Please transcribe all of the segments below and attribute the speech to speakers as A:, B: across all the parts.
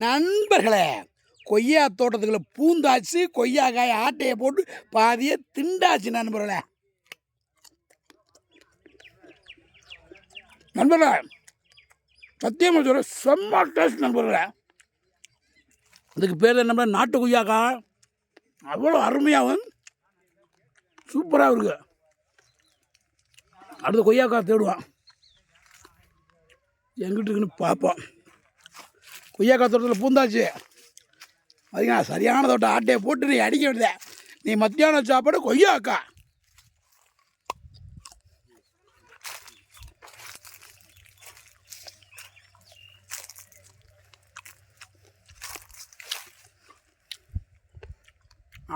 A: நண்பர்களே கொய்யா தோட்டத்துக்குள்ள பூந்தாச்சு கொய்யாக்காய் ஆட்டையை போட்டு பாதியை திண்டாச்சு நண்பர்களே. நண்பர்களே சத்தியமாக செம்ம டேஸ்ட் நண்பர்களே. அதுக்கு பேர் என்ன நாட்டு கொய்யாக்கா? அவ்வளோ அருமையாகவும் சூப்பராக இருக்கு. அடுத்து கொய்யாக்கா தேடுவான் எங்கிட்டு இருக்குன்னு பார்ப்போம். கொய்யாக்கா தோட்டத்தில் பூந்தாச்சு. பார்த்தீங்களா சரியான தோட்டம் ஆட்டையை போட்டு நீ அடிக்க வேண்டியத. நீ மத்தியானம் சாப்பாடு கொய்யாக்கா.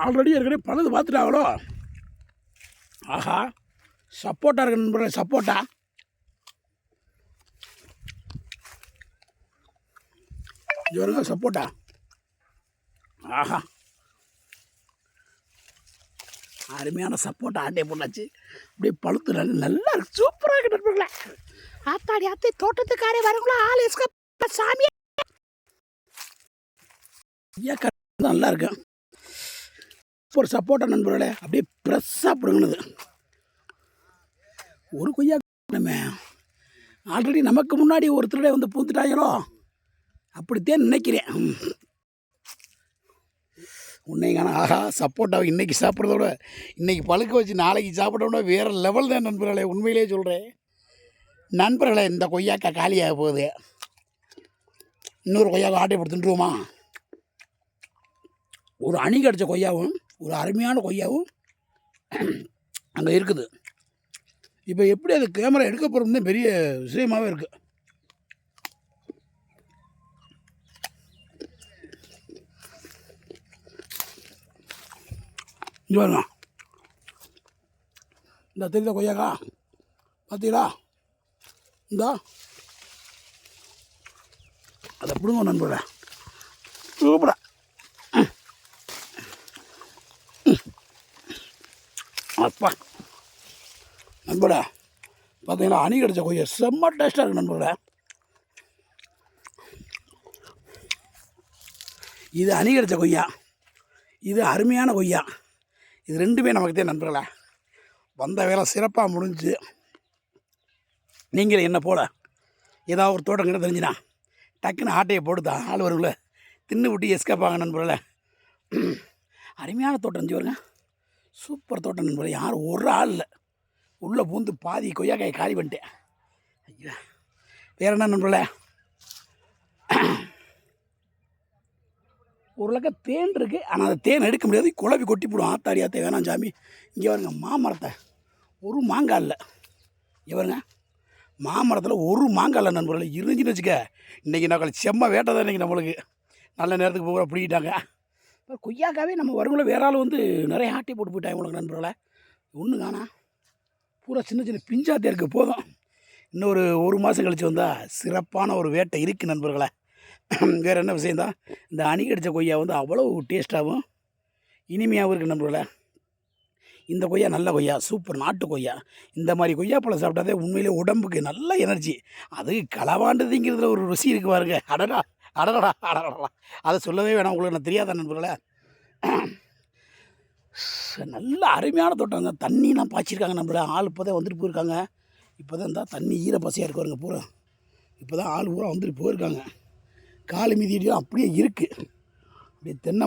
A: ஆல்ரெடி ஏற்கனவே பழுது பார்த்துட்டாங்களோ? ஆஹா. சப்போட்டா இருக்கு நண்பர்களே சப்போட்டா. இது சப்போட்டா ஆஹா அருமையான சப்போட்டா ஆட்டையை போட்டாச்சு அப்படியே பழுத்து நல்ல நல்லா இருக்கு சூப்பராக இருக்கு நண்பர்களே ஆத்தாடி ஆத்தி தோட்டத்துக்காரே வரவங்களா ஆள் எஸ்க சாமி ஐயா நல்லா இருக்கு ஒரு சப்போட்டா நண்பர்களே அப்படியே ப்ரெஸ்ஸாக பிடுங்கினது ஒரு கொய்யா ஆல்ரெடி நமக்கு முன்னாடி ஒருத்தருடைய வந்து பூந்துட்டாங்களோ அப்படித்தான் நினைக்கிறேன். ம். உன்னைக்கான ஆஹா சப்போட்டாவை இன்றைக்கி சாப்பிட்றத விட பழுக்க வச்சு நாளைக்கு சாப்பிட்றத வேறு லெவல் தான் நண்பர்களே உண்மையிலேயே சொல்கிறேன் நண்பர்களே இந்த கொய்யாக்கா காலியாக போகுது. இன்னொரு கொய்யாக்கா ஆட்டை போட்டு தின்றுவோமா? ஒரு அணி கிடச்ச கொய்யாவும் ஒரு அருமையான கொய்யாவும் அங்கே இருக்குது. இப்போ எப்படி அது கேமரா எடுக்க போகிறோம்னு பெரிய விஷயமாகவே இருக்குது இங்கே பாருங்க இந்த தெரியுதா கொய்யாக்கா பார்த்தீங்களா இந்தா அதை பிடுங்க நண்பர்களே சூப்பரா அப்பா நண்படா பார்த்தீங்களா அணி கிடச்ச கொய்யா செம்ம டேஸ்ட்டாக இருக்கு நண்பர்கள இது அணி கிடச்ச கொய்யா இது அருமையான கொய்யா இது ரெண்டுமே நமக்கு தான் நண்பர்களே? வந்த வேலை சிறப்பாக முடிஞ்சு நீங்களே என்ன போல? ஏதாவது ஒரு தோட்டம் கிட்ட தெரிஞ்சுனா டக்குன்னு ஆட்டையை போட்டு தான் ஆள் வருங்கள தின்னு விட்டு எஸ்கேப்பாங்க நண்பர்களே. அருமையான தோட்டம் இருந்துச்சு வருங்க சூப்பர் தோட்டம் நண்பர்களே. யாரும் ஒரு ஆள் இல்லை. உள்ளே பூந்து பாதி கொய்யாக்காயை காலி பண்ணிட்டேன். ஐயா. வேறு என்ன நண்பர்களே? ஓரளவுக்கு தேன் இருக்குது ஆனால் அந்த தேன் எடுக்க முடியாது. குழவி கொட்டி போடும். ஆத்தாடி ஆத்தே வேணாம் சாமி. இங்கே வருங்க மாமரத்தை. ஒரு மாங்காய் இல்லை இங்கே வருங்க மாமரத்தில் ஒரு மாங்காய் இல்லை நண்பர்களே. இருந்துச்சுன்னு வச்சுக்க இன்றைக்கி நாங்கள் செம்ம வேட்டை தான் இன்றைக்கி நம்மளுக்கு. நல்ல நேரத்துக்கு போகிற பிடிக்கிட்டாங்க. இப்போ கொய்யாக்காவே நம்ம வருங்கள வேற ஆள் வந்து நிறைய ஆட்டி போட்டு போயிட்டாங்க உங்களுக்கு நண்பர்களே. ஒன்று காணா பூரா சின்ன சின்ன பிஞ்சாத்தே இருக்குது போதும். இன்னொரு ஒரு மாதம் கழித்து வந்தால் சிறப்பான ஒரு வேட்டை இருக்குது நண்பர்களே. வேறு என்ன விஷயந்தான் இந்த அணி கடித்த கொய்யா வந்து அவ்வளோ டேஸ்ட்டாகவும் இனிமையாகவும் இருக்குது நண்பர்களே. இந்த கொய்யா நல்ல கொய்யா சூப்பர் நாட்டு கொய்யா. இந்த மாதிரி கொய்யா பழம் சாப்பிட்டாதே உண்மையிலே உடம்புக்கு நல்ல எனர்ஜி. அது களவாண்டதுங்கிறதுல ஒரு ருசி இருக்கு பாருங்க. அடடா அடடா அடடா அதை சொல்லவே வேணாம். உங்களுக்கு நான் தெரியாத நண்பர்களே? நல்ல அருமையான தோட்டம் தான் தண்ணிலாம் பாய்ச்சிருக்காங்க நம்மள ஆள் இப்போ தான் வந்துட்டு போயிருக்காங்க. இப்போ தான் இருந்தால் தண்ணி ஈர பசியாக இருக்கு பாருங்க பூரா. இப்போ தான் ஆள் பூரா வந்துட்டு போயிருக்காங்க. காலு மீதியும் அப்படியே இருக்குது அப்படியே தென்னை